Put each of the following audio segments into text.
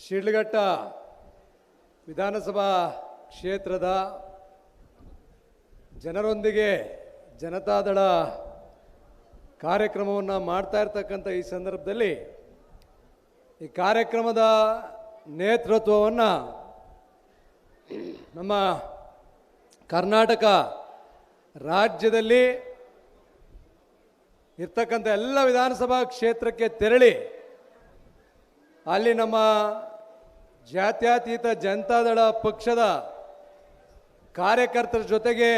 ಶಿಡ್ಲಘಟ್ಟ ವಿಧಾನಸಭಾ ಕ್ಷೇತ್ರದ ಜನರೊಂದಿಗೆ ಜನತಾದಳ ಕಾರ್ಯಕ್ರಮವನ್ನು ಮಾಡ್ತಾ ಇರ್ತಕ್ಕಂಥ ಈ ಸಂದರ್ಭದಲ್ಲಿ ಈ ಕಾರ್ಯಕ್ರಮದ ನೇತೃತ್ವವನ್ನು ನಮ್ಮ ಕರ್ನಾಟಕ ರಾಜ್ಯದಲ್ಲಿ ಇರ್ತಕ್ಕಂಥ ಎಲ್ಲ ವಿಧಾನಸಭಾ ಕ್ಷೇತ್ರಕ್ಕೆ ತೆರಳಿ ಅಲ್ಲಿ ನಮ್ಮ ಜಾತ್ಯತೀತ ಜನತಾದಳ ಪಕ್ಷದ ಕಾರ್ಯಕರ್ತರ ಜೊತೆಗೆ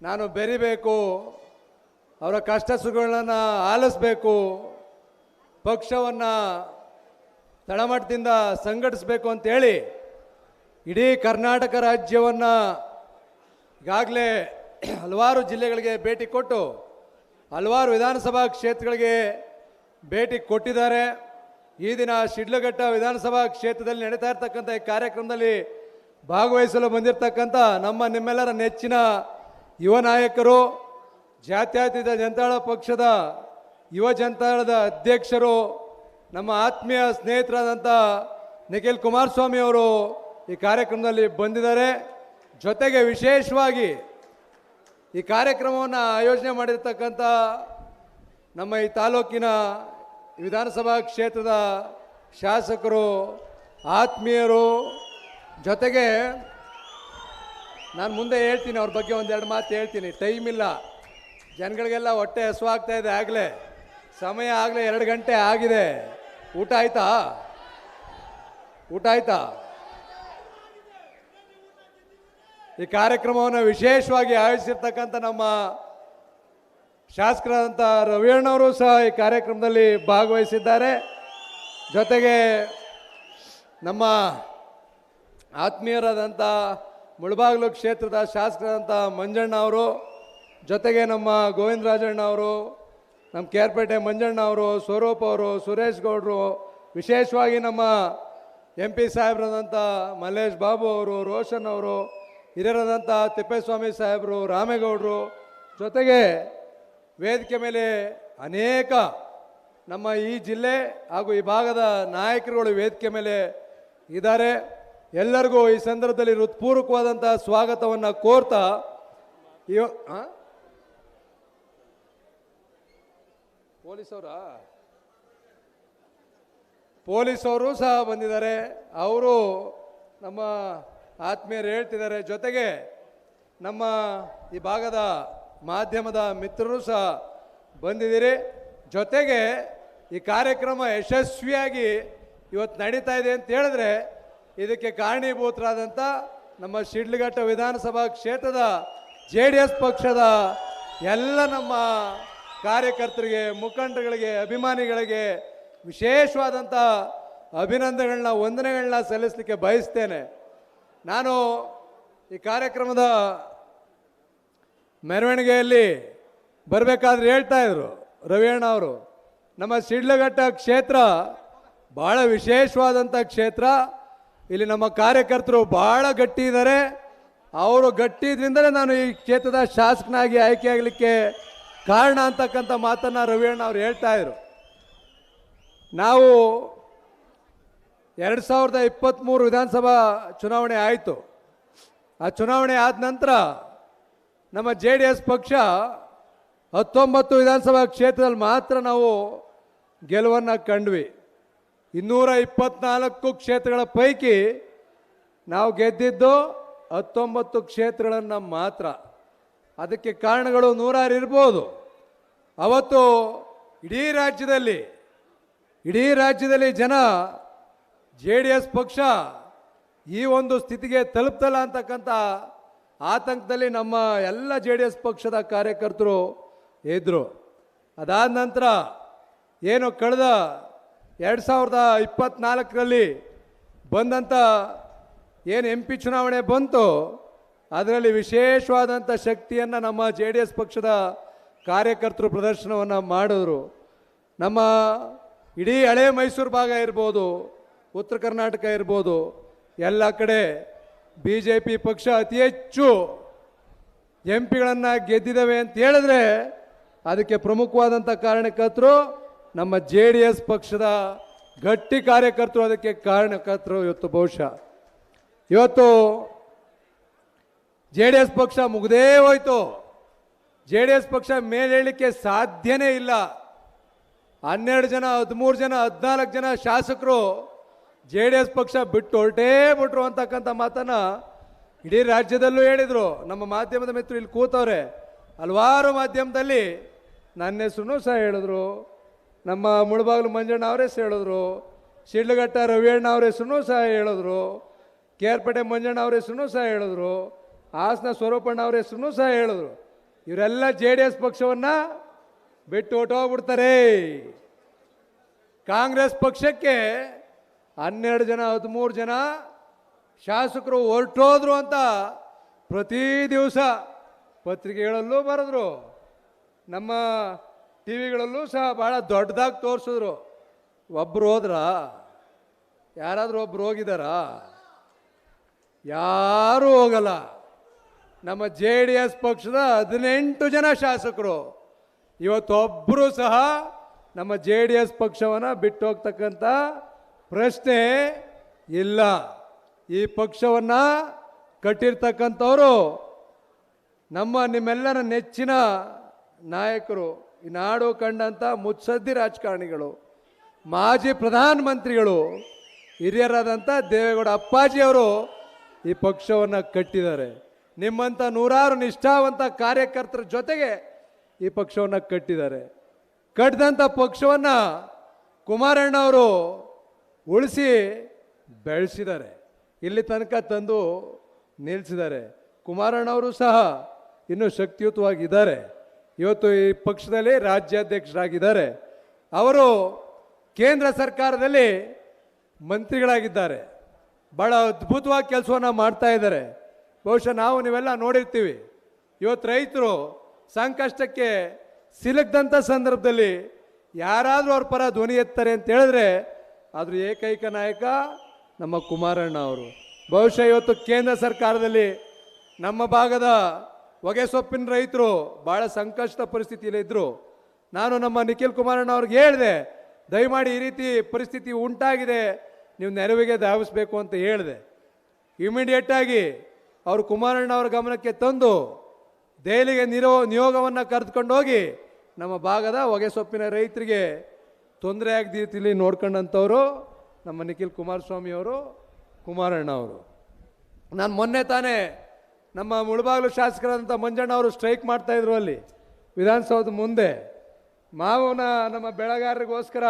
ನಾನು ಬೆರಿಬೇಕು, ಅವರ ಕಷ್ಟ ಸುಖಗಳನ್ನು ಆಲಿಸ್ಬೇಕು, ಪಕ್ಷವನ್ನು ತಳಮಟ್ಟದಿಂದ ಸಂಘಟಿಸಬೇಕು ಅಂತೇಳಿ ಇಡೀ ಕರ್ನಾಟಕ ರಾಜ್ಯವನ್ನು ಈಗಾಗಲೇ ಹಲವಾರು ಜಿಲ್ಲೆಗಳಿಗೆ ಭೇಟಿ ಕೊಟ್ಟು, ಹಲವಾರು ವಿಧಾನಸಭಾ ಕ್ಷೇತ್ರಗಳಿಗೆ ಭೇಟಿ ಕೊಟ್ಟಿದ್ದಾರೆ. ಈ ದಿನ ಶಿಡ್ಲಘಟ್ಟ ವಿಧಾನಸಭಾ ಕ್ಷೇತ್ರದಲ್ಲಿ ನಡೀತಾ ಇರ್ತಕ್ಕಂಥ ಈ ಕಾರ್ಯಕ್ರಮದಲ್ಲಿ ಭಾಗವಹಿಸಲು ಬಂದಿರತಕ್ಕಂಥ ನಮ್ಮ ನಿಮ್ಮೆಲ್ಲರ ನೆಚ್ಚಿನ ಯುವ ನಾಯಕರು, ಜಾತ್ಯತೀತ ಜನತಾಳ ಪಕ್ಷದ ಯುವ ಜನತಾಳದ ಅಧ್ಯಕ್ಷರು, ನಮ್ಮ ಆತ್ಮೀಯ ಸ್ನೇಹಿತರಾದಂಥ ನಿಖಿಲ್ ಕುಮಾರಸ್ವಾಮಿ ಅವರು ಈ ಕಾರ್ಯಕ್ರಮದಲ್ಲಿ ಬಂದಿದ್ದಾರೆ. ಜೊತೆಗೆ ವಿಶೇಷವಾಗಿ ಈ ಕಾರ್ಯಕ್ರಮವನ್ನು ಆಯೋಜನೆ ಮಾಡಿರ್ತಕ್ಕಂಥ ನಮ್ಮ ಈ ತಾಲೂಕಿನ ವಿಧಾನಸಭಾ ಕ್ಷೇತ್ರದ ಶಾಸಕರು, ಆತ್ಮೀಯರು ಜೊತೆಗೆ ನಾನು ಮುಂದೆ ಹೇಳ್ತೀನಿ, ಅವ್ರ ಬಗ್ಗೆ ಒಂದೆರಡು ಮಾತು ಹೇಳ್ತೀನಿ. ಟೈಮ್ ಇಲ್ಲ. ಜನಗಳಿಗೆಲ್ಲ ಹೊಟ್ಟೆ ಹಸುವಾಗ್ತಾ ಇದೆ ಆಗಲೇ. ಸಮಯ ಆಗಲೇ ಎರಡು ಗಂಟೆ ಆಗಿದೆ. ಊಟ ಆಯ್ತಾ? ಊಟ ಆಯ್ತಾ? ಈ ಕಾರ್ಯಕ್ರಮವನ್ನು ವಿಶೇಷವಾಗಿ ಆಯೋಜಿಸಿರ್ತಕ್ಕಂಥ ನಮ್ಮ ಶಾಸಕರಾದಂಥ ರವಿಯಣ್ಣವರು ಸಹ ಈ ಕಾರ್ಯಕ್ರಮದಲ್ಲಿ ಭಾಗವಹಿಸಿದ್ದಾರೆ. ಜೊತೆಗೆ ನಮ್ಮ ಆತ್ಮೀಯರಾದಂಥ ಮುಳಬಾಗ್ಲು ಕ್ಷೇತ್ರದ ಶಾಸಕರಾದಂಥ ಮಂಜಣ್ಣ ಅವರು, ಜೊತೆಗೆ ನಮ್ಮ ಗೋವಿಂದರಾಜಣ್ಣ ಅವರು, ನಮ್ಮ ಕೇರ್ಪೇಟೆ ಮಂಜಣ್ಣ ಅವರು, ಸ್ವರೂಪ್ ಅವರು, ಸುರೇಶ್ ಗೌಡರು, ವಿಶೇಷವಾಗಿ ನಮ್ಮ ಎಂ ಪಿ ಸಾಹೇಬ್ರಾದಂಥ ಮಲ್ಲೇಶ್ ಬಾಬು ಅವರು, ರೋಷನ್ ಅವರು ಹಿರಿಯರಾದಂಥ ತಿಪ್ಪೇಸ್ವಾಮಿ ಸಾಹೇಬರು, ರಾಮೇಗೌಡರು, ಜೊತೆಗೆ ವೇದಿಕೆ ಮೇಲೆ ಅನೇಕ ನಮ್ಮ ಈ ಜಿಲ್ಲೆ ಹಾಗೂ ಈ ಭಾಗದ ನಾಯಕರುಗಳು ವೇದಿಕೆ ಮೇಲೆ ಇದ್ದಾರೆ. ಎಲ್ಲರಿಗೂ ಈ ಸಂದರ್ಭದಲ್ಲಿ ಹೃತ್ಪೂರ್ವಕವಾದಂಥ ಸ್ವಾಗತವನ್ನು ಕೋರ್ತಾ ಇವ ಪೊಲೀಸವರಾ? ಪೊಲೀಸವರು ಸಹ ಬಂದಿದ್ದಾರೆ. ಅವರು ನಮ್ಮ ಆತ್ಮೀಯರು ಹೇಳ್ತಿದ್ದಾರೆ. ಜೊತೆಗೆ ನಮ್ಮ ಈ ಭಾಗದ ಮಾಧ್ಯಮದ ಮಿತ್ರರು ಸಹ ಬಂದಿದ್ದೀರಿ. ಜೊತೆಗೆ ಈ ಕಾರ್ಯಕ್ರಮ ಯಶಸ್ವಿಯಾಗಿ ಇವತ್ತು ನಡೀತಾ ಇದೆ ಅಂತ ಹೇಳಿದ್ರೆ ಇದಕ್ಕೆ ಕಾರಣೀಭೂತರಾದಂಥ ನಮ್ಮ ಶಿಡ್ಲಘಟ್ಟ ವಿಧಾನಸಭಾ ಕ್ಷೇತ್ರದ ಜೆ ಡಿ ಎಸ್ ಪಕ್ಷದ ಎಲ್ಲ ನಮ್ಮ ಕಾರ್ಯಕರ್ತರಿಗೆ ಮುಖಂಡರುಗಳಿಗೆ ಅಭಿಮಾನಿಗಳಿಗೆ ವಿಶೇಷವಾದಂಥ ಅಭಿನಂದನೆಗಳನ್ನ, ವಂದನೆಗಳನ್ನ ಸಲ್ಲಿಸಲಿಕ್ಕೆ ಬಯಸ್ತೇನೆ. ನಾನು ಈ ಕಾರ್ಯಕ್ರಮದ ಮೆರವಣಿಗೆಯಲ್ಲಿ ಬರಬೇಕಾದ್ರೆ ಹೇಳ್ತಾ ಇದ್ರು ರವಿಯಣ್ಣ ಅವರು, ನಮ್ಮ ಸಿಡ್ಲಘಟ್ಟ ಕ್ಷೇತ್ರ ಭಾಳ ವಿಶೇಷವಾದಂಥ ಕ್ಷೇತ್ರ. ಇಲ್ಲಿ ನಮ್ಮ ಕಾರ್ಯಕರ್ತರು ಭಾಳ ಗಟ್ಟಿ ಇದ್ದಾರೆ ಅವರು ಗಟ್ಟಿ ಇದ್ರಿಂದಲೇ ನಾನು ಈ ಕ್ಷೇತ್ರದ ಶಾಸಕನಾಗಿ ಆಯ್ಕೆಯಾಗಲಿಕ್ಕೆ ಕಾರಣ ಅಂತಕ್ಕಂಥ ಮಾತನ್ನು ರವಿಯಣ್ಣ ಅವರು ಹೇಳ್ತಾ ಇದ್ರು. ನಾವು ಎರಡು ಸಾವಿರದ ಇಪ್ಪತ್ತ್ಮೂರು ವಿಧಾನಸಭಾ ಚುನಾವಣೆ ಆಯಿತು. ಆ ಚುನಾವಣೆ ಆದ ನಂತರ ನಮ್ಮ ಜೆ ಡಿ ಎಸ್ ಪಕ್ಷ ಹತ್ತೊಂಬತ್ತು ವಿಧಾನಸಭಾ ಕ್ಷೇತ್ರದಲ್ಲಿ ಮಾತ್ರ ನಾವು ಗೆಲುವನ್ನು ಕಂಡ್ವಿ. ಇನ್ನೂರ ಇಪ್ಪತ್ನಾಲ್ಕು ಕ್ಷೇತ್ರಗಳ ಪೈಕಿ ನಾವು ಗೆದ್ದಿದ್ದು ಹತ್ತೊಂಬತ್ತು ಕ್ಷೇತ್ರಗಳನ್ನು ಮಾತ್ರ. ಅದಕ್ಕೆ ಕಾರಣಗಳು ನೂರಾರು ಇರ್ಬೋದು. ಅವತ್ತು ಇಡೀ ರಾಜ್ಯದಲ್ಲಿ ಇಡೀ ರಾಜ್ಯದಲ್ಲಿ ಜನ ಜೆ ಡಿ ಎಸ್ ಪಕ್ಷ ಈ ಒಂದು ಸ್ಥಿತಿಗೆ ತಲುಪ್ತಲ್ಲ ಅಂತಕ್ಕಂಥ ಆತಂಕದಲ್ಲಿ ನಮ್ಮ ಎಲ್ಲ ಜೆ ಡಿ ಎಸ್ ಪಕ್ಷದ ಕಾರ್ಯಕರ್ತರು ಇದ್ದರು ಅದಾದ ನಂತರ ಏನು ಕಳೆದ ಎರಡು ಸಾವಿರದ ಇಪ್ಪತ್ತ್ನಾಲ್ಕರಲ್ಲಿ ಬಂದಂಥ ಏನು ಎಂ ಪಿ ಚುನಾವಣೆ ಬಂತು ಅದರಲ್ಲಿ ವಿಶೇಷವಾದಂಥ ಶಕ್ತಿಯನ್ನು ನಮ್ಮ ಜೆ ಡಿ ಎಸ್ ಪಕ್ಷದ ಕಾರ್ಯಕರ್ತರು ಪ್ರದರ್ಶನವನ್ನು ಮಾಡಿದ್ರು. ನಮ್ಮ ಇಡೀ ಹಳೆ ಮೈಸೂರು ಭಾಗ ಇರ್ಬೋದು, ಉತ್ತರ ಕರ್ನಾಟಕ ಇರ್ಬೋದು, ಎಲ್ಲ ಕಡೆ ಬಿ ಜೆ ಪಿ ಪಕ್ಷ ಅತಿ ಹೆಚ್ಚು ಎಂ ಪಿಗಳನ್ನು ಗೆದ್ದಿದ್ದಾವೆ ಅಂತ ಹೇಳಿದ್ರೆ ಅದಕ್ಕೆ ಪ್ರಮುಖವಾದಂಥ ಕಾರಣಕರ್ತರು ನಮ್ಮ ಜೆ ಡಿ ಎಸ್ ಪಕ್ಷದ ಗಟ್ಟಿ ಕಾರ್ಯಕರ್ತರು, ಅದಕ್ಕೆ ಕಾರಣಕರ್ತರು ಇವತ್ತು ಬಹುಶಃ. ಇವತ್ತು ಜೆ ಡಿ ಎಸ್ ಪಕ್ಷ ಮುಗದೇ ಹೋಯ್ತು. ಜೆ ಡಿ ಎಸ್ ಪಕ್ಷ ಮೇಲೇಳಲಿಕ್ಕೆ ಸಾಧ್ಯನೇ ಇಲ್ಲ. ಹನ್ನೆರಡು ಜನ, ಹದಿಮೂರು ಜನ, ಹದಿನಾಲ್ಕು ಜನ ಶಾಸಕರು ಜೆ ಡಿ ಎಸ್ ಪಕ್ಷ ಬಿಟ್ಟು ಹೊರಟೇ ಬಿಟ್ರು ಅಂತಕ್ಕಂಥ ಮಾತನ್ನ ಇಡೀ ರಾಜ್ಯದಲ್ಲೂ ಹೇಳಿದರು. ನಮ್ಮ ಮಾಧ್ಯಮದ ಮಿತ್ರರು ಇಲ್ಲಿ ಕೂತವ್ರೆ. ಹಲವಾರು ಮಾಧ್ಯಮದಲ್ಲಿ ನನ್ನ ಹೆಸರು ಸಹ ಹೇಳಿದ್ರು. ನಮ್ಮ ಮುಳಬಾಗ್ಲು ಮಂಜಣ್ಣ ಅವರೇ ಹೆಸರು ಹೇಳಿದ್ರು. ಶಿಡ್ಲಘಟ್ಟ ರವಿಯಣ್ಣ ಅವ್ರ ಹೆಸರು ಸಹ ಹೇಳಿದ್ರು. ಕೇರ್ಪೇಟೆ ಮಂಜಣ್ಣ ಅವ್ರ ಹೆಸರು ಸಹ ಹೇಳಿದ್ರು. ಹಾಸನ ಸ್ವರೂಪಣ್ಣ ಅವ್ರ ಹೆಸರು ಸಹ ಹೇಳಿದ್ರು. ಇವರೆಲ್ಲ ಜೆ ಡಿ ಎಸ್ ಪಕ್ಷವನ್ನು ಬಿಟ್ಟು ಹೊಟ್ಟೋಗ್ಬಿಡ್ತಾರೆ ಕಾಂಗ್ರೆಸ್ ಪಕ್ಷಕ್ಕೆ ಹನ್ನೆರಡು ಜನ, ಹದಿಮೂರು ಜನ ಶಾಸಕರು ಹೊರಟೋದ್ರು ಅಂತ ಪ್ರತಿ ದಿವಸ ಪತ್ರಿಕೆಗಳಲ್ಲೂ ಬರೆದ್ರು. ನಮ್ಮ ಟಿ ವಿಗಳಲ್ಲೂ ಸಹ ಭಾಳ ದೊಡ್ಡದಾಗಿ ತೋರಿಸಿದ್ರು. ಒಬ್ಬರು ಹೋದ್ರ, ಯಾರಾದರೂ ಒಬ್ರು ಹೋಗಿದಾರಾ? ಯಾರೂ ಹೋಗಲ್ಲ. ನಮ್ಮ ಜೆ ಡಿ ಎಸ್ ಪಕ್ಷದ ಹದಿನೆಂಟು ಜನ ಶಾಸಕರು. ಇವತ್ತೊಬ್ಬರು ಸಹ ನಮ್ಮ ಜೆ ಡಿ ಎಸ್ ಪಕ್ಷವನ್ನು ಬಿಟ್ಟು ಹೋಗ್ತಕ್ಕಂಥ ಪ್ರಶ್ನೆ ಇಲ್ಲ. ಈ ಪಕ್ಷವನ್ನು ಕಟ್ಟಿರ್ತಕ್ಕಂಥವರು ನಮ್ಮ ನಿಮ್ಮೆಲ್ಲರ ನೆಚ್ಚಿನ ನಾಯಕರು, ಈ ನಾಡು ಕಂಡಂಥ ಮುತ್ಸದ್ದಿ ರಾಜಕಾರಣಿಗಳು, ಮಾಜಿ ಪ್ರಧಾನಮಂತ್ರಿಗಳು, ಹಿರಿಯರಾದಂಥ ದೇವೇಗೌಡ ಅಪ್ಪಾಜಿಯವರು ಈ ಪಕ್ಷವನ್ನು ಕಟ್ಟಿದ್ದಾರೆ. ನಿಮ್ಮಂಥ ನೂರಾರು ನಿಷ್ಠಾವಂತ ಕಾರ್ಯಕರ್ತರ ಜೊತೆಗೆ ಈ ಪಕ್ಷವನ್ನು ಕಟ್ಟಿದ್ದಾರೆ. ಕಟ್ಟಿದಂಥ ಪಕ್ಷವನ್ನು ಕುಮಾರಣ್ಣ ಅವರು ಉಳಿಸಿ ಬೆಳೆಸಿದ್ದಾರೆ. ಇಲ್ಲಿ ತನಕ ತಂದು ನಿಲ್ಲಿಸಿದ್ದಾರೆ ಕುಮಾರಣ್ಣವರು ಸಹ ಇನ್ನೂ ಶಕ್ತಿಯುತವಾಗಿದ್ದಾರೆ. ಇವತ್ತು ಈ ಪಕ್ಷದಲ್ಲಿ ರಾಜ್ಯಾಧ್ಯಕ್ಷರಾಗಿದ್ದಾರೆ. ಅವರು ಕೇಂದ್ರ ಸರ್ಕಾರದಲ್ಲಿ ಮಂತ್ರಿಗಳಾಗಿದ್ದಾರೆ. ಭಾಳ ಅದ್ಭುತವಾಗಿ ಕೆಲಸವನ್ನು ಮಾಡ್ತಾ ಇದ್ದಾರೆ. ಬಹುಶಃ ನಾವು ನೀವೆಲ್ಲ ನೋಡಿರ್ತೀವಿ. ಇವತ್ತು ರೈತರು ಸಂಕಷ್ಟಕ್ಕೆ ಸಿಲುಕ್ದಂಥ ಸಂದರ್ಭದಲ್ಲಿ ಯಾರಾದರೂ ಅವ್ರ ಪರ ಧ್ವನಿ ಎತ್ತಾರೆ ಅಂತ ಹೇಳಿದ್ರೆ ಅದ್ರ ಏಕೈಕ ನಾಯಕ ನಮ್ಮ ಕುಮಾರಣ್ಣ ಅವರು. ಬಹುಶಃ ಇವತ್ತು ಕೇಂದ್ರ ಸರ್ಕಾರದಲ್ಲಿ ನಮ್ಮ ಭಾಗದ ಹೊಗೆ ಸೊಪ್ಪಿನ ರೈತರು ಭಾಳ ಸಂಕಷ್ಟ ಪರಿಸ್ಥಿತಿಯಲ್ಲಿ ಇದ್ದರು ನಾನು ನಮ್ಮ ನಿಖಿಲ್ ಕುಮಾರಣ್ಣ ಅವ್ರಿಗೆ ಹೇಳಿದೆ, ದಯಮಾಡಿ ಈ ರೀತಿ ಪರಿಸ್ಥಿತಿ ಉಂಟಾಗಿದೆ, ನೀವು ನೆರವಿಗೆ ಧಾವಿಸ್ಬೇಕು ಅಂತ ಹೇಳಿದೆ. ಇಮಿಡಿಯೇಟಾಗಿ ಅವರು ಕುಮಾರಣ್ಣ ಅವರ ಗಮನಕ್ಕೆ ತಂದು ದೆಹಲಿಗೆ ನಿರೋ ನಿಯೋಗವನ್ನು ಕರೆದುಕೊಂಡು ಹೋಗಿ ನಮ್ಮ ಭಾಗದ ಹೊಗೆ ಸೊಪ್ಪಿನ ರೈತರಿಗೆ ತೊಂದರೆ ಆಗದ ರೀತಿಯಲ್ಲಿ ನೋಡ್ಕೊಂಡಂಥವ್ರು ನಮ್ಮ ನಿಖಿಲ್ ಕುಮಾರಸ್ವಾಮಿ ಅವರು, ಕುಮಾರಣ್ಣ ಅವರು. ನಾನು ಮೊನ್ನೆ ತಾನೇ ನಮ್ಮ ಮುಳಬಾಗಿಲು ಶಾಸಕರಾದಂಥ ಮಂಜಣ್ಣ ಅವರು ಸ್ಟ್ರೈಕ್ ಮಾಡ್ತಾಯಿದ್ರು ಅಲ್ಲಿ ವಿಧಾನಸೌಧದ ಮುಂದೆ. ಮಾವನ ನಮ್ಮ ಬೆಳೆಗಾರರಿಗೋಸ್ಕರ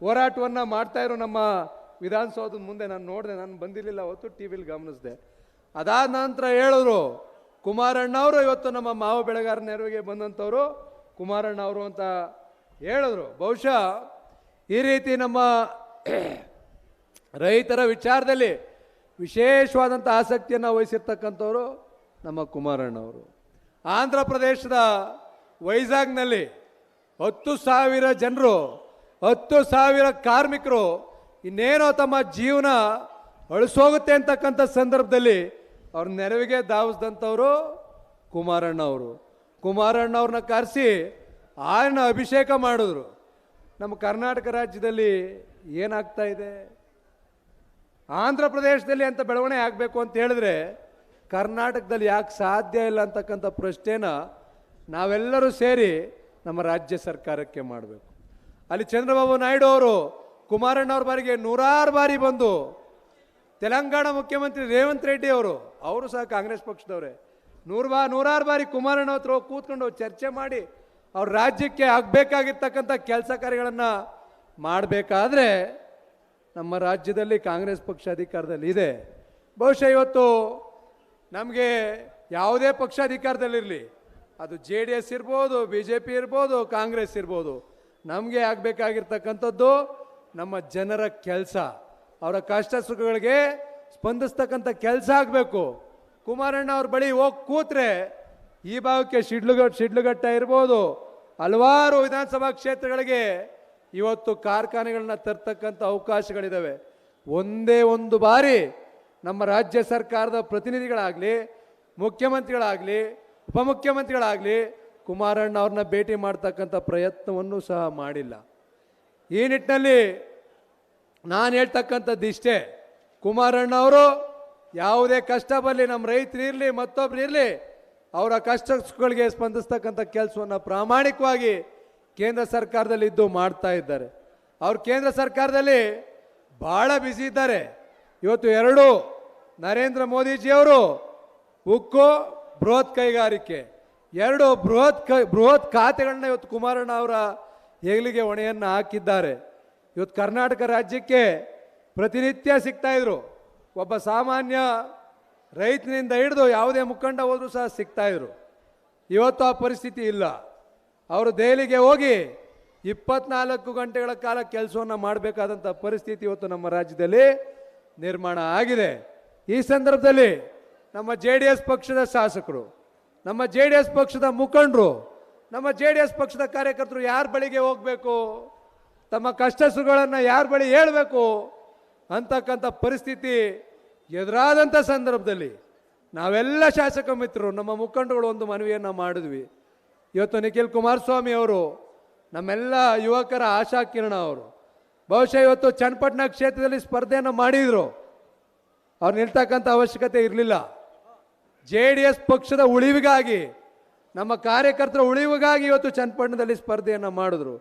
ಹೋರಾಟವನ್ನು ಮಾಡ್ತಾ ಇರೋ ನಮ್ಮ ವಿಧಾನಸೌಧದ ಮುಂದೆ ನಾನು ನೋಡಿದೆ, ನಾನು ಬಂದಿರಲಿಲ್ಲ ಅವತ್ತು ಟಿ ವಿಲಿ ಗಮನಿಸಿದೆ. ಅದಾದ ನಂತರ ಹೇಳಿದ್ರು, ಕುಮಾರಣ್ಣ ಅವರು ಇವತ್ತು ನಮ್ಮ ಮಾವು ಬೆಳೆಗಾರ ನೆರವಿಗೆ ಬಂದಂಥವರು, ಕುಮಾರಣ್ಣ ಅವರು ಅಂತ ಹೇಳಿದ್ರು. ಬಹುಶಃ ಈ ರೀತಿ ನಮ್ಮ ರೈತರ ವಿಚಾರದಲ್ಲಿ ವಿಶೇಷವಾದಂಥ ಆಸಕ್ತಿಯನ್ನು ವಹಿಸಿರ್ತಕ್ಕಂಥವರು ನಮ್ಮ ಕುಮಾರಣ್ಣವರು. ಆಂಧ್ರ ಪ್ರದೇಶದ ವೈಜಾಗ್ನಲ್ಲಿ ಹತ್ತು ಸಾವಿರ ಜನರು, ಹತ್ತು ಸಾವಿರ ಕಾರ್ಮಿಕರು ಇನ್ನೇನೋ ತಮ್ಮ ಜೀವನ ಅಳಿಸೋಗುತ್ತೆ ಅಂತಕ್ಕಂಥ ಸಂದರ್ಭದಲ್ಲಿ ಅವ್ರ ನೆರವಿಗೆ ಧಾವಿಸಿದಂಥವರು ಕುಮಾರಣ್ಣ ಅವರು ಕುಮಾರಣ್ಣ ಅವ್ರನ್ನ ಕರೆಸಿ ಆಯನ ಅಭಿಷೇಕ ಮಾಡಿದ್ರು. ನಮ್ಮ ಕರ್ನಾಟಕ ರಾಜ್ಯದಲ್ಲಿ ಏನಾಗ್ತಾ ಇದೆ? ಆಂಧ್ರ ಪ್ರದೇಶದಲ್ಲಿ ಅಂತ ಬೆಳವಣಿಗೆ ಆಗಬೇಕು ಅಂತ ಹೇಳಿದ್ರೆ ಕರ್ನಾಟಕದಲ್ಲಿ ಯಾಕೆ ಸಾಧ್ಯ ಇಲ್ಲ ಅಂತಕ್ಕಂಥ ಪ್ರಶ್ನೆನ ನಾವೆಲ್ಲರೂ ಸೇರಿ ನಮ್ಮ ರಾಜ್ಯ ಸರ್ಕಾರಕ್ಕೆ ಮಾಡಬೇಕು. ಅಲ್ಲಿ ಚಂದ್ರಬಾಬು ನಾಯ್ಡು ಅವರು ಕುಮಾರಣ್ಣ ಅವ್ರ ಬಾರಿಗೆ ನೂರಾರು ಬಾರಿ ಬಂದು ತೆಲಂಗಾಣ ಮುಖ್ಯಮಂತ್ರಿ ರೇವಂತ್ ರೆಡ್ಡಿ ಅವರು ಅವರು ಸಹ ಕಾಂಗ್ರೆಸ್ ಪಕ್ಷದವರೇ, ನೂರು ಬಾ ನೂರಾರು ಬಾರಿ ಕುಮಾರಣ್ಣ ಹತ್ರ ಹೋಗಿ ಕೂತ್ಕೊಂಡು ಚರ್ಚೆ ಮಾಡಿ ಅವ್ರ ರಾಜ್ಯಕ್ಕೆ ಆಗಬೇಕಾಗಿರ್ತಕ್ಕಂಥ ಕೆಲಸ ಕಾರ್ಯಗಳನ್ನು ಮಾಡಬೇಕಾದ್ರೆ ನಮ್ಮ ರಾಜ್ಯದಲ್ಲಿ ಕಾಂಗ್ರೆಸ್ ಪಕ್ಷ ಅಧಿಕಾರದಲ್ಲಿ ಇದೆ. ಬಹುಶಃ ಇವತ್ತು ನಮಗೆ ಯಾವುದೇ ಪಕ್ಷ ಅಧಿಕಾರದಲ್ಲಿರಲಿ. ಅದು ಜೆ ಡಿ ಎಸ್ ಇರ್ಬೋದು, ಬಿ ಜೆ ಪಿ ಇರ್ಬೋದು, ಕಾಂಗ್ರೆಸ್ ಇರ್ಬೋದು. ನಮಗೆ ಆಗಬೇಕಾಗಿರ್ತಕ್ಕಂಥದ್ದು ನಮ್ಮ ಜನರ ಕೆಲಸ. ಅವರ ಕಷ್ಟ ಸುಖಗಳಿಗೆ ಸ್ಪಂದಿಸ್ತಕ್ಕಂಥ ಕೆಲಸ ಆಗಬೇಕು. ಕುಮಾರಣ್ಣ ಅವ್ರ ಬಳಿ ಹೋಗಿ ಕೂತ್ರೆ ಈ ಭಾಗಕ್ಕೆ ಶಿಡ್ಲುಗಟ್ಟ ಶಿಡ್ಲುಘಟ್ಟ ಇರ್ಬೋದು. ಹಲವಾರು ವಿಧಾನಸಭಾ ಕ್ಷೇತ್ರಗಳಿಗೆ ಇವತ್ತು ಕಾರ್ಖಾನೆಗಳನ್ನ ತರ್ತಕ್ಕಂಥ ಅವಕಾಶಗಳಿದ್ದಾವೆ ಒಂದೇ ಒಂದು ಬಾರಿ ನಮ್ಮ ರಾಜ್ಯ ಸರ್ಕಾರದ ಪ್ರತಿನಿಧಿಗಳಾಗಲಿ, ಮುಖ್ಯಮಂತ್ರಿಗಳಾಗಲಿ, ಉಪಮುಖ್ಯಮಂತ್ರಿಗಳಾಗಲಿ ಕುಮಾರಣ್ಣ ಅವ್ರನ್ನ ಭೇಟಿ ಮಾಡ್ತಕ್ಕಂಥ ಪ್ರಯತ್ನವನ್ನು ಸಹ ಮಾಡಿಲ್ಲ. ಈ ನಿಟ್ಟಿನಲ್ಲಿ ನಾನು ಹೇಳ್ತಕ್ಕಂಥದ್ದು ಇಷ್ಟೇ. ಕುಮಾರಣ್ಣ ಅವರು ಯಾವುದೇ ಕಷ್ಟ ಬರಲಿ ನಮ್ಮ ರೈತರು ಇರಲಿ, ಮತ್ತೊಬ್ರು ಇರಲಿ ಅವರ ಕಷ್ಟಗಳಿಗೆ ಸ್ಪಂದಿಸ್ತಕ್ಕಂಥ ಕೆಲಸವನ್ನು ಪ್ರಾಮಾಣಿಕವಾಗಿ ಕೇಂದ್ರ ಸರ್ಕಾರದಲ್ಲಿ ಇದ್ದು ಮಾಡ್ತಾ ಇದ್ದಾರೆ. ಅವರು ಕೇಂದ್ರ ಸರ್ಕಾರದಲ್ಲಿ ಭಾಳ ಬ್ಯುಸಿ ಇದ್ದಾರೆ. ಇವತ್ತು ಎರಡು ನರೇಂದ್ರ ಮೋದಿಜಿಯವರು ಉಕ್ಕು ಬೃಹತ್ ಕೈಗಾರಿಕೆ, ಎರಡು ಬೃಹತ್ ಕೈ, ಬೃಹತ್ ಖಾತೆಗಳನ್ನ ಇವತ್ತು ಕುಮಾರಣ್ಣ ಅವರ ಹೆಗಲಿಗೆ ಹೊಣೆಯನ್ನು ಹಾಕಿದ್ದಾರೆ. ಇವತ್ತು ಕರ್ನಾಟಕ ರಾಜ್ಯಕ್ಕೆ ಪ್ರತಿನಿತ್ಯ ಸಿಗ್ತಾ ಇದ್ರು. ಒಬ್ಬ ಸಾಮಾನ್ಯ ರೈತನಿಂದ ಹಿಡಿದು ಯಾವುದೇ ಮುಖಂಡ ಹೋದರೂ ಸಹ ಸಿಗ್ತಾ ಇದ್ರು. ಇವತ್ತು ಆ ಪರಿಸ್ಥಿತಿ ಇಲ್ಲ. ಅವರು ದೆಹಲಿಗೆ ಹೋಗಿ ಇಪ್ಪತ್ನಾಲ್ಕು ಗಂಟೆಗಳ ಕಾಲ ಕೆಲಸವನ್ನು ಮಾಡಬೇಕಾದಂಥ ಪರಿಸ್ಥಿತಿ ಇವತ್ತು ನಮ್ಮ ರಾಜ್ಯದಲ್ಲಿ ನಿರ್ಮಾಣ ಆಗಿದೆ. ಈ ಸಂದರ್ಭದಲ್ಲಿ ನಮ್ಮ ಜೆ ಡಿ ಎಸ್ ಪಕ್ಷದ ಶಾಸಕರು, ನಮ್ಮ ಜೆ ಡಿ ಎಸ್ ಪಕ್ಷದ ಮುಖಂಡರು, ನಮ್ಮ ಜೆ ಡಿ ಎಸ್ ಪಕ್ಷದ ಕಾರ್ಯಕರ್ತರು ಯಾರ ಬಳಿಗೆ ಹೋಗಬೇಕು? ತಮ್ಮ ಕಷ್ಟಸುಗಳನ್ನು ಯಾರ ಬಳಿ ಹೇಳಬೇಕು? ಅಂತಕ್ಕಂಥ ಪರಿಸ್ಥಿತಿ ಎದುರಾದಂಥ ಸಂದರ್ಭದಲ್ಲಿ ನಾವೆಲ್ಲ ಶಾಸಕ ಮಿತ್ರರು, ನಮ್ಮ ಮುಖಂಡಗಳು ಒಂದು ಮನವಿಯನ್ನು ಮಾಡಿದ್ವಿ. ಇವತ್ತು ನಿಖಿಲ್ ಕುಮಾರಸ್ವಾಮಿ ಅವರು, ನಮ್ಮೆಲ್ಲ ಯುವಕರ ಆಶಾ ಕಿರಣ ಅವರು, ಬಹುಶಃ ಇವತ್ತು ಚನ್ನಪಟ್ಟಣ ಕ್ಷೇತ್ರದಲ್ಲಿ ಸ್ಪರ್ಧೆಯನ್ನು ಮಾಡಿದರು. ಅವ್ರು ನಿಲ್ತಕ್ಕಂಥ ಅವಶ್ಯಕತೆ ಇರಲಿಲ್ಲ. ಜೆ ಡಿ ಎಸ್ ಪಕ್ಷದ ಉಳಿವಿಗಾಗಿ, ನಮ್ಮ ಕಾರ್ಯಕರ್ತರ ಉಳಿವಿಗಾಗಿ ಇವತ್ತು ಚನ್ನಪಟ್ಟಣದಲ್ಲಿ ಸ್ಪರ್ಧೆಯನ್ನು ಮಾಡಿದ್ರು.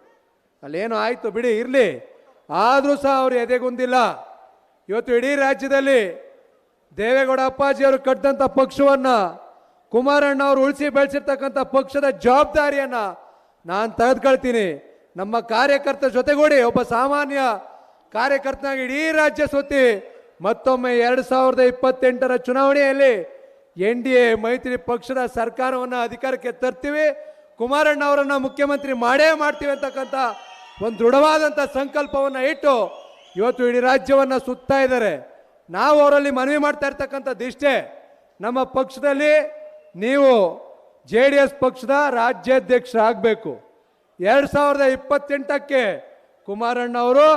ಅಲ್ಲೇನು ಆಯಿತು ಬಿಡಿ, ಇರಲಿ. ಆದರೂ ಸಹ ಅವರು ಎದೆಗುಂದಿಲ್ಲ. ಇವತ್ತು ಇಡೀ ರಾಜ್ಯದಲ್ಲಿ ದೇವೇಗೌಡ ಅಪ್ಪಾಜಿಯವರು ಕಟ್ಟಿದಂಥ ಪಕ್ಷವನ್ನು ಕುಮಾರಣ್ಣ ಅವರು ಉಳಿಸಿ ಬೆಳೆಸಿರ್ತಕ್ಕಂಥ ಪಕ್ಷದ ಜವಾಬ್ದಾರಿಯನ್ನು ನಾನು ತೆಗೆದುಕೊಳ್ತೀನಿ. ನಮ್ಮ ಕಾರ್ಯಕರ್ತ ಜೊತೆಗೂಡಿ ಒಬ್ಬ ಸಾಮಾನ್ಯ ಕಾರ್ಯಕರ್ತನಾಗಿ ಇಡೀ ರಾಜ್ಯ ಸುತ್ತಿ ಮತ್ತೊಮ್ಮೆ ಎರಡು ಸಾವಿರದ ಇಪ್ಪತ್ತೆಂಟರ ಚುನಾವಣೆಯಲ್ಲಿ ಎನ್ ಡಿ ಎ, ಮೈತ್ರಿ ಪಕ್ಷದ ಸರ್ಕಾರವನ್ನು ಅಧಿಕಾರಕ್ಕೆ ತರ್ತೀವಿ. ಕುಮಾರಣ್ಣ ಅವರನ್ನು ಮುಖ್ಯಮಂತ್ರಿ ಮಾಡೇ ಮಾಡ್ತೀವಿ ಅಂತಕ್ಕಂಥ ಒಂದು ದೃಢವಾದಂಥ ಸಂಕಲ್ಪವನ್ನು ಇಟ್ಟು ಇವತ್ತು ಇಡೀ ರಾಜ್ಯವನ್ನು ಸುತ್ತಾ ಇದ್ದಾರೆ. ನಾವು ಅವರಲ್ಲಿ ಮನವಿ ಮಾಡ್ತಾ ಇರ್ತಕ್ಕಂಥದ್ದು ಇಷ್ಟೇ ನಮ್ಮ ಪಕ್ಷದಲ್ಲಿ ನೀವು ಜೆ ಡಿ ಎಸ್ ಪಕ್ಷದ ರಾಜ್ಯಾಧ್ಯಕ್ಷರಾಗಬೇಕು. ಎರಡು ಸಾವಿರದ ಇಪ್ಪತ್ತೆಂಟಕ್ಕೆ ಕುಮಾರಣ್ಣ ಅವರು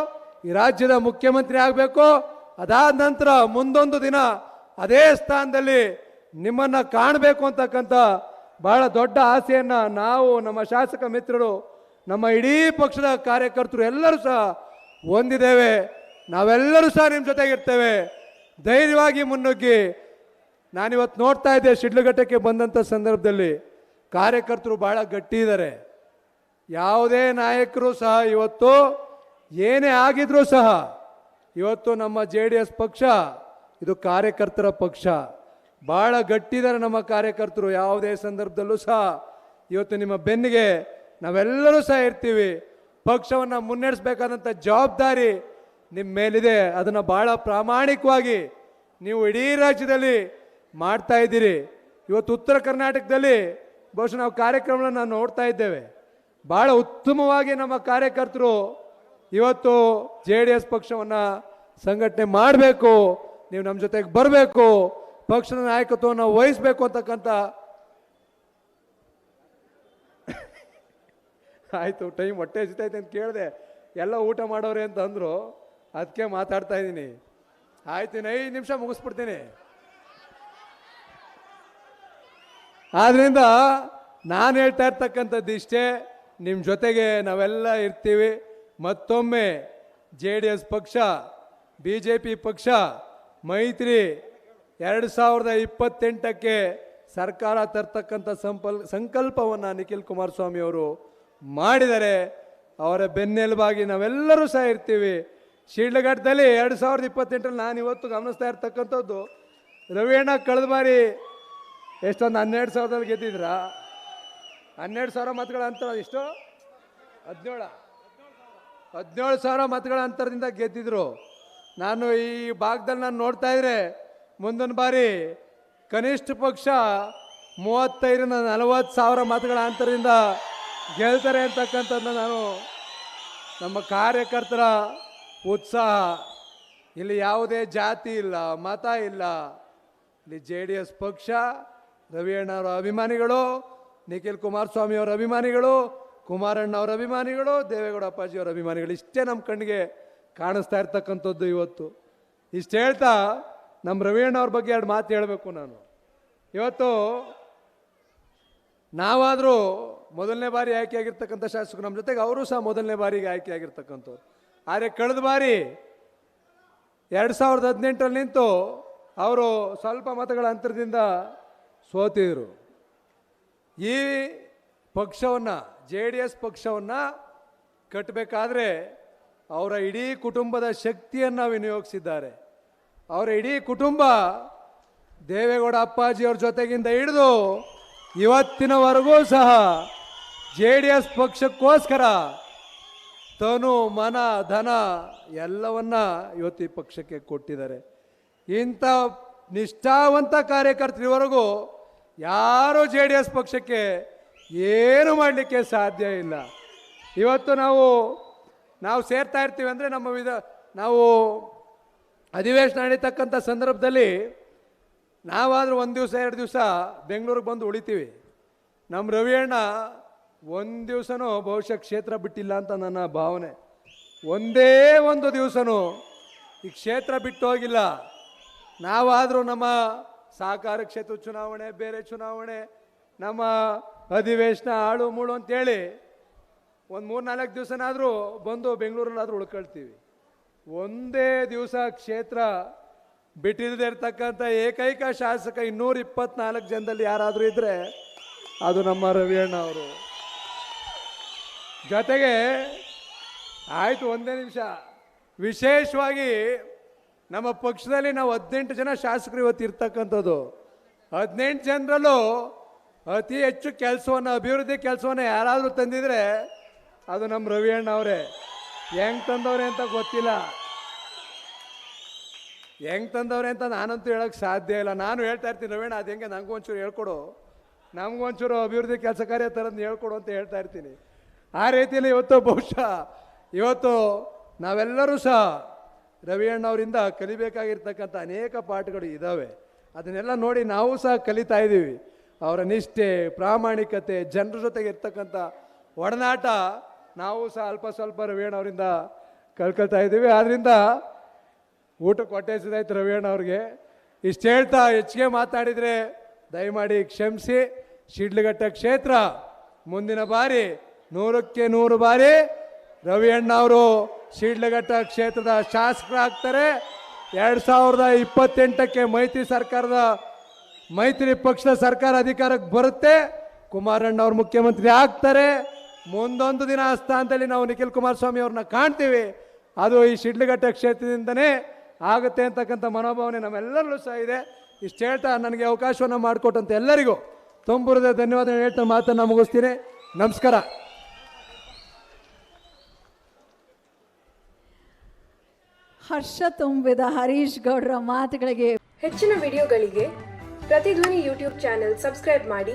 ಈ ರಾಜ್ಯದ ಮುಖ್ಯಮಂತ್ರಿ ಆಗಬೇಕು. ಅದಾದ ನಂತರ ಮುಂದೊಂದು ದಿನ ಅದೇ ಸ್ಥಾನದಲ್ಲಿ ನಿಮ್ಮನ್ನು ಕಾಣಬೇಕು ಅಂತಕ್ಕಂಥ ಬಹಳ ದೊಡ್ಡ ಆಸೆಯನ್ನು ನಾವು ನಮ್ಮ ಶಾಸಕ ಮಿತ್ರರು, ನಮ್ಮ ಇಡೀ ಪಕ್ಷದ ಕಾರ್ಯಕರ್ತರು ಎಲ್ಲರೂ ಸಹ ಹೊಂದಿದ್ದೇವೆ. ನಾವೆಲ್ಲರೂ ಸಹ ನಿಮ್ಮ ಜೊತೆಗಿರ್ತೇವೆ. ಧೈರ್ಯವಾಗಿ ಮುನ್ನುಗ್ಗಿ. ನಾನಿವತ್ತು ನೋಡ್ತಾ ಇದ್ದೆ ಶಿಡ್ಲಘಟ್ಟಕ್ಕೆ ಬಂದಂಥ ಸಂದರ್ಭದಲ್ಲಿ ಕಾರ್ಯಕರ್ತರು ಭಾಳ ಗಟ್ಟಿ ಇದ್ದಾರೆ ಯಾವುದೇ ನಾಯಕರು ಸಹ ಇವತ್ತು ಏನೇ ಆಗಿದ್ರೂ ಸಹ ಇವತ್ತು ನಮ್ಮ ಜೆ ಡಿ ಎಸ್ ಪಕ್ಷ, ಇದು ಕಾರ್ಯಕರ್ತರ ಪಕ್ಷ. ಭಾಳ ಗಟ್ಟಿದ್ದಾರೆ ನಮ್ಮ ಕಾರ್ಯಕರ್ತರು. ಯಾವುದೇ ಸಂದರ್ಭದಲ್ಲೂ ಸಹ ಇವತ್ತು ನಿಮ್ಮ ಬೆನ್ನಿಗೆ ನಾವೆಲ್ಲರೂ ಸಹ ಇರ್ತೀವಿ. ಪಕ್ಷವನ್ನು ಮುನ್ನಡೆಸಬೇಕಾದಂಥ ಜವಾಬ್ದಾರಿ ನಿಮ್ಮ ಮೇಲಿದೆ. ಅದನ್ನು ಭಾಳ ಪ್ರಾಮಾಣಿಕವಾಗಿ ನೀವು ಇಡೀ ರಾಜ್ಯದಲ್ಲಿ ಮಾಡ್ತಾ ಇದ್ದೀರಿ. ಇವತ್ತು ಉತ್ತರ ಕರ್ನಾಟಕದಲ್ಲಿ ಬಹುಶಃ ನಾವು ಕಾರ್ಯಕ್ರಮಗಳನ್ನು ನೋಡ್ತಾ ಇದ್ದೇವೆ. ಭಾಳ ಉತ್ತಮವಾಗಿ ನಮ್ಮ ಕಾರ್ಯಕರ್ತರು ಇವತ್ತು ಜೆ ಡಿ ಎಸ್ ಪಕ್ಷವನ್ನು ಸಂಘಟನೆ ಮಾಡಬೇಕು, ನೀವು ನಮ್ಮ ಜೊತೆಗೆ ಬರಬೇಕು, ಪಕ್ಷದ ನಾಯಕತ್ವವನ್ನು ವಹಿಸಬೇಕು ಅಂತಕ್ಕಂಥ ಆಯಿತು ಟೈಮ್ ಹೊಟ್ಟೆ ಹಸಿತೈತೆ ಅಂತ ಕೇಳಿದೆ. ಎಲ್ಲ ಊಟ ಮಾಡೋರೆ ಅಂತ ಅಂದರು. ಅದಕ್ಕೆ ಮಾತಾಡ್ತಾ ಇದ್ದೀನಿ. ಆಯ್ತು ಇನ್ನು ಐದು ನಿಮಿಷ ಮುಗಿಸ್ಬಿಡ್ತೀನಿ. ಆದ್ರಿಂದ ನಾನು ಹೇಳ್ತಾ ಇರ್ತಕ್ಕಂಥದ್ದು ಇಷ್ಟೇ ನಿಮ್ಮ ಜೊತೆಗೆ ನಾವೆಲ್ಲ ಇರ್ತೀವಿ. ಮತ್ತೊಮ್ಮೆ ಜೆ ಡಿ ಎಸ್ ಪಕ್ಷ, ಬಿ ಜೆ ಪಿ ಪಕ್ಷ, ಮೈತ್ರಿ ಎರಡು ಸಾವಿರದ ಇಪ್ಪತ್ತೆಂಟಕ್ಕೆ ಸರ್ಕಾರ ತರ್ತಕ್ಕಂಥ ಸಂಪಲ್, ಸಂಕಲ್ಪವನ್ನು ನಿಖಿಲ್ ಕುಮಾರಸ್ವಾಮಿ ಅವರು ಮಾಡಿದರೆ, ಅವರ ಬೆನ್ನೆಲುಬಾಗಿ ನಾವೆಲ್ಲರೂ ಸಹ ಇರ್ತೀವಿ. ಶಿಡ್ಲಘಟ್ಟದಲ್ಲಿ ಎರಡು ಸಾವಿರದ ಇಪ್ಪತ್ತೆಂಟರಲ್ಲಿ ನಾನು ಇವತ್ತು ಗಮನಿಸ್ತಾ ಇರ್ತಕ್ಕಂಥದ್ದು. ರವಿಯಣ್ಣ ಕಳೆದ ಬಾರಿ ಎಷ್ಟೊಂದು ಹನ್ನೆರಡು ಸಾವಿರದಲ್ಲಿ ಗೆದ್ದಿದ್ರ? ಹನ್ನೆರಡು ಸಾವಿರ ಮತಗಳ ಅಂತರ ಎಷ್ಟು? ಹದಿನೇಳ. ಹದಿನೇಳು ಸಾವಿರ ಮತಗಳ ಅಂತರದಿಂದ ಗೆದ್ದಿದ್ರು. ನಾನು ಈ ಭಾಗದಲ್ಲಿ ನಾನು ನೋಡ್ತಾ ಇದ್ರೆ ಮುಂದಿನ ಬಾರಿ ಕನಿಷ್ಠ ಪಕ್ಷ ಮೂವತ್ತೈದರಿಂದ ನಲವತ್ತು ಸಾವಿರ ಮತಗಳ ಅಂತರದಿಂದ ಗೆಲ್ತಾರೆ ಅಂತಕ್ಕಂಥದ್ದನ್ನ ನಾನು ನಮ್ಮ ಕಾರ್ಯಕರ್ತರ ಉತ್ಸಾಹ. ಇಲ್ಲಿ ಯಾವುದೇ ಜಾತಿ ಇಲ್ಲ, ಮತ ಇಲ್ಲ. ಇಲ್ಲಿ ಜೆ ಡಿ ಎಸ್ ಪಕ್ಷ ರವಿಯಣ್ಣ ಅವರ ಅಭಿಮಾನಿಗಳು, ನಿಖಿಲ್ ಕುಮಾರಸ್ವಾಮಿ ಅವರ ಅಭಿಮಾನಿಗಳು, ಕುಮಾರಣ್ಣ ಅವರ ಅಭಿಮಾನಿಗಳು, ದೇವೇಗೌಡ ಅಪ್ಪಾಜಿ ಅವರ ಅಭಿಮಾನಿಗಳು. ಇಷ್ಟೇ ನಮ್ಮ ಕಣ್ಣಿಗೆ ಕಾಣಿಸ್ತಾ ಇರ್ತಕ್ಕಂಥದ್ದು ಇವತ್ತು. ಇಷ್ಟು ಹೇಳ್ತಾ ನಮ್ಮ ರವಿಯಣ್ಣ ಅವ್ರ ಬಗ್ಗೆ ಎರಡು ಮಾತು ಹೇಳಬೇಕು ನಾನು. ಇವತ್ತು ನಾವಾದರೂ ಮೊದಲನೇ ಬಾರಿ ಆಯ್ಕೆಯಾಗಿರ್ತಕ್ಕಂಥ ಶಾಸಕರು ನಮ್ಮ ಜೊತೆಗೆ ಅವರು ಸಹ ಮೊದಲನೇ ಬಾರಿಗೆ ಆಯ್ಕೆಯಾಗಿರ್ತಕ್ಕಂಥವ್ರು ಆದರೆ ಕಳೆದ ಬಾರಿ ಎರಡು ಸಾವಿರದ ಹದಿನೆಂಟರಲ್ಲಿ ನಿಂತು ಅವರು ಸ್ವಲ್ಪ ಮತಗಳ ಅಂತರದಿಂದ ಸೋತಿದ್ರು. ಈ ಪಕ್ಷವನ್ನು, ಜೆ ಡಿ ಎಸ್ ಪಕ್ಷವನ್ನು ಕಟ್ಟಬೇಕಾದ್ರೆ ಅವರ ಇಡೀ ಕುಟುಂಬದ ಶಕ್ತಿಯನ್ನು ವಿನಿಯೋಗಿಸಿದ್ದಾರೆ. ಅವರ ಇಡೀ ಕುಟುಂಬ ದೇವೇಗೌಡ ಅಪ್ಪಾಜಿಯವ್ರ ಜೊತೆಗಿಂದ ಹಿಡಿದು ಇವತ್ತಿನವರೆಗೂ ಸಹ ಜೆ ಡಿ ಎಸ್ ಪಕ್ಷಕ್ಕೋಸ್ಕರ ತನು, ಮನ, ಧನ ಎಲ್ಲವನ್ನ ಇವತ್ತು ಈ ಪಕ್ಷಕ್ಕೆ ಕೊಟ್ಟಿದ್ದಾರೆ. ಇಂಥ ನಿಷ್ಠಾವಂತ ಕಾರ್ಯಕರ್ತರಿವರೆಗೂ ಯಾರೂ ಜೆ ಡಿ ಎಸ್ ಪಕ್ಷಕ್ಕೆ ಏನು ಮಾಡಲಿಕ್ಕೆ ಸಾಧ್ಯ ಇಲ್ಲ. ಇವತ್ತು ನಾವು ನಾವು ಸೇರ್ತಾ ಇರ್ತೀವಿ ಅಂದರೆ ನಮ್ಮ ವಿಧ, ನಾವು ಅಧಿವೇಶನ ನಡೀತಕ್ಕಂಥ ಸಂದರ್ಭದಲ್ಲಿ ನಾವಾದರೂ ಒಂದು ದಿವಸ, ಎರಡು ದಿವಸ ಬೆಂಗಳೂರಿಗೆ ಬಂದು ಉಳಿತೀವಿ. ನಮ್ಮ ರವಿಯಣ್ಣ ಒಂದು ದಿವಸನೂ ಬಹುಶಃ ಕ್ಷೇತ್ರ ಬಿಟ್ಟಿಲ್ಲ ಅಂತ ನನ್ನ ಭಾವನೆ. ಒಂದೇ ಒಂದು ದಿವಸನೂ ಈ ಕ್ಷೇತ್ರ ಬಿಟ್ಟು ಹೋಗಿಲ್ಲ. ನಾವಾದರೂ ನಮ್ಮ ಸಹಕಾರ ಕ್ಷೇತ್ರ ಚುನಾವಣೆ, ಬೇರೆ ಚುನಾವಣೆ, ನಮ್ಮ ಅಧಿವೇಶನ ಆಳು ಮೂಳು ಅಂತೇಳಿ ಒಂದು ಮೂರು ನಾಲ್ಕು ದಿವಸನಾದರೂ ಬಂದು ಬೆಂಗಳೂರಲ್ಲಾದರೂ ಉಳ್ಕೊಳ್ತೀವಿ. ಒಂದೇ ದಿವಸ ಕ್ಷೇತ್ರ ಬಿಟ್ಟಿಲ್ಲದೆ ಇರ್ತಕ್ಕಂಥ ಏಕೈಕ ಶಾಸಕ ಇನ್ನೂರ ಇಪ್ಪತ್ನಾಲ್ಕು ಜನದಲ್ಲಿ ಯಾರಾದರೂ ಇದ್ದರೆ ಅದು ನಮ್ಮ ರವಿಯಣ್ಣ ಅವರು. ಜೊತೆಗೆ ಆಯಿತು ಒಂದೇ ನಿಮಿಷ. ವಿಶೇಷವಾಗಿ ನಮ್ಮ ಪಕ್ಷದಲ್ಲಿ ನಾವು ಹದಿನೆಂಟು ಜನ ಶಾಸಕರು ಇವತ್ತು ಇರ್ತಕ್ಕಂಥದ್ದು. ಹದಿನೆಂಟು ಜನರಲ್ಲೂ ಅತಿ ಹೆಚ್ಚು ಕೆಲಸವನ್ನು, ಅಭಿವೃದ್ಧಿ ಕೆಲಸವನ್ನು ಯಾರಾದರೂ ತಂದಿದ್ರೆ ಅದು ನಮ್ಮ ರವಿಯಣ್ಣ ಅವರೇ. ಹೆಂಗ್ ತಂದವ್ರೆ ಅಂತ ಗೊತ್ತಿಲ್ಲ. ಹೆಂಗ್ ತಂದವ್ರೆ ಅಂತ ನಾನಂತೂ ಹೇಳಕ್ ಸಾಧ್ಯ ಇಲ್ಲ. ನಾನು ಹೇಳ್ತಾ ಇರ್ತೀನಿ ರವಿಣ್ಣ ಅದು ಹೆಂಗೆ? ನಂಗೂ ಒಂಚೂರು ಹೇಳ್ಕೊಡು. ನಮಗೂ ಒಂಚೂರು ಅಭಿವೃದ್ಧಿ ಕೆಲಸ ಕಾರ್ಯ ಥರದ್ದು ಹೇಳ್ಕೊಡು ಅಂತ ಹೇಳ್ತಾ ಇರ್ತೀನಿ. ಆ ರೀತಿಯಲ್ಲಿ ಇವತ್ತು ಬಹುಶಃ ಇವತ್ತು ನಾವೆಲ್ಲರೂ ಸಹ ರವಿಯಣ್ಣವರಿಂದ ಕಲಿಬೇಕಾಗಿರ್ತಕ್ಕಂಥ ಅನೇಕ ಪಾಠಗಳು ಇದ್ದಾವೆ ಅದನ್ನೆಲ್ಲ ನೋಡಿ ನಾವು ಸಹ ಕಲಿತಾ ಇದ್ದೀವಿ. ಅವರ ನಿಷ್ಠೆ, ಪ್ರಾಮಾಣಿಕತೆ, ಜನರ ಜೊತೆಗೆ ಇರ್ತಕ್ಕಂಥ ಒಡನಾಟ ನಾವು ಸಹ ಅಲ್ಪ ಸ್ವಲ್ಪ ರವಿಯಣ್ಣವರಿಂದ ಕಲ್ಕೊಳ್ತಾ ಇದ್ದೀವಿ. ಆದ್ದರಿಂದ ಊಟಕ್ಕೆ ಹೊಟ್ಟೆ ರವಿಯಣ್ಣವ್ರಿಗೆ ಇಷ್ಟು ಹೇಳ್ತಾ ಹೆಚ್ಚಿಗೆ ಮಾತಾಡಿದರೆ ದಯಮಾಡಿ ಕ್ಷಮಿಸಿ. ಶಿಡ್ಲಘಟ್ಟ ಕ್ಷೇತ್ರ ಮುಂದಿನ ಬಾರಿ ನೂರಕ್ಕೆ ನೂರು ಬಾರಿ ರವಿಯಣ್ಣ ಅವರು ಶಿಡ್ಲಘಟ್ಟ ಕ್ಷೇತ್ರದ ಶಾಸಕರಾಗ್ತಾರೆ. ಎರಡು ಸಾವಿರದ ಇಪ್ಪತ್ತೆಂಟಕ್ಕೆ ಮೈತ್ರಿ ಸರ್ಕಾರದ, ಮೈತ್ರಿ ಪಕ್ಷದ ಸರ್ಕಾರ ಅಧಿಕಾರಕ್ಕೆ ಬರುತ್ತೆ. ಕುಮಾರಣ್ಣ ಅವರು ಮುಖ್ಯಮಂತ್ರಿ ಆಗ್ತಾರೆ. ಮುಂದೊಂದು ದಿನ ಆ ಸ್ಥಾನದಲ್ಲಿ ನಾವು ನಿಖಿಲ್ ಕುಮಾರಸ್ವಾಮಿ ಅವ್ರನ್ನ ಕಾಣ್ತೀವಿ. ಅದು ಈ ಶಿಡ್ಲಘಟ್ಟ ಕ್ಷೇತ್ರದಿಂದನೇ ಆಗುತ್ತೆ ಅಂತಕ್ಕಂಥ ಮನೋಭಾವನೆ ನಮ್ಮೆಲ್ಲರಲ್ಲೂ ಸಹ ಇದೆ. ಇಷ್ಟು ಹೇಳ್ತಾ ನನಗೆ ಅವಕಾಶವನ್ನು ಮಾಡಿಕೊಟ್ಟಂತ ಎಲ್ಲರಿಗೂ ತುಂಬುರದ ಧನ್ಯವಾದ ಹೇಳ್ತಾ ಮಾತನ್ನು ಮುಗಿಸ್ತೀನಿ. ನಮಸ್ಕಾರ. ಹರ್ಷ ತುಂಬಿದ ಹರೀಶ್ ಗೌಡ್ರ ಮಾತುಗಳಿಗೆ ಹೆಚ್ಚಿನ ವಿಡಿಯೋಗಳಿಗೆ ಪ್ರತಿಧ್ವನಿ ಯೂಟ್ಯೂಬ್ ಚಾನೆಲ್ ಸಬ್ಸ್ಕ್ರೈಬ್ ಮಾಡಿ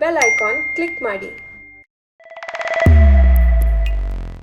ಬೆಲ್ ಐಕಾನ್ ಕ್ಲಿಕ್ ಮಾಡಿ.